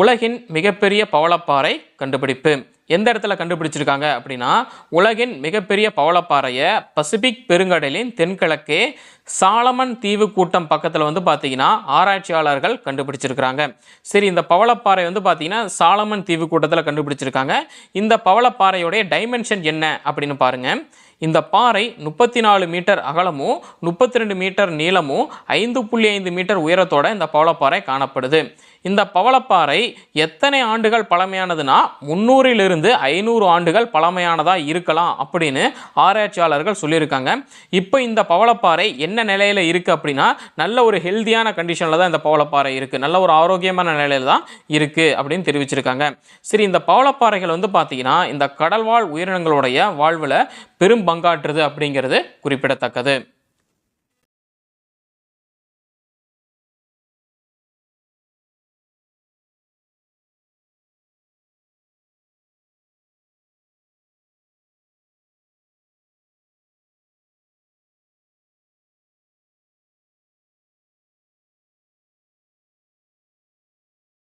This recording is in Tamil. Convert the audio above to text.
உலகின் மிகப்பெரிய பவளப்பாறை கண்டுபிடிப்பு. எந்த இடத்துல கண்டுபிடிச்சிருக்காங்க அப்படின்னா உலகின் மிகப்பெரிய பவளப்பாறையை பசிபிக் பெருங்கடலின் தென்கிழக்கே சாலமன் தீவு கூட்டம் பக்கத்தில் வந்து பார்த்தீங்கன்னா ஆராய்ச்சியாளர்கள் கண்டுபிடிச்சிருக்கிறாங்க. சரி இந்த பவளப்பாறை வந்து பார்த்தீங்கன்னா சாலமன் தீவு கூட்டத்தில் கண்டுபிடிச்சிருக்காங்க. இந்த பவளப்பாறையுடைய டைமென்ஷன் என்ன அப்படின்னு பாருங்கள் இந்த பாறை முப்பத்தி நாலு மீட்டர் அகலமும் முப்பத்தி ரெண்டு மீட்டர் நீளமும் ஐந்து புள்ளி ஐந்து மீட்டர் உயரத்தோட இந்த பவளப்பாறை காணப்படுது. இந்த பவளப்பாறை எத்தனை ஆண்டுகள் பழமையானதுன்னா முந்நூறிலிருந்து ஐநூறு ஆண்டுகள் பழமையானதாக இருக்கலாம் அப்படின்னு ஆராய்ச்சியாளர்கள் சொல்லியிருக்காங்க. இப்போ இந்த பவளப்பாறை என்ன நிலையில் இருக்குது அப்படின்னா நல்ல ஒரு ஹெல்தியான கண்டிஷனில் தான் இந்த பவளப்பாறை இருக்குது நல்ல ஒரு ஆரோக்கியமான நிலையில் தான் இருக்குது அப்படின்னு தெரிவிச்சிருக்காங்க. சரி இந்த பவளப்பாறைகள் வந்து பார்த்தீங்கன்னா இந்த கடல்வாழ் உயிரினங்களுடைய வாழ்வில் பெரும் பங்காற்றுது அப்படிங்கிறது குறிப்பிடத்தக்கது.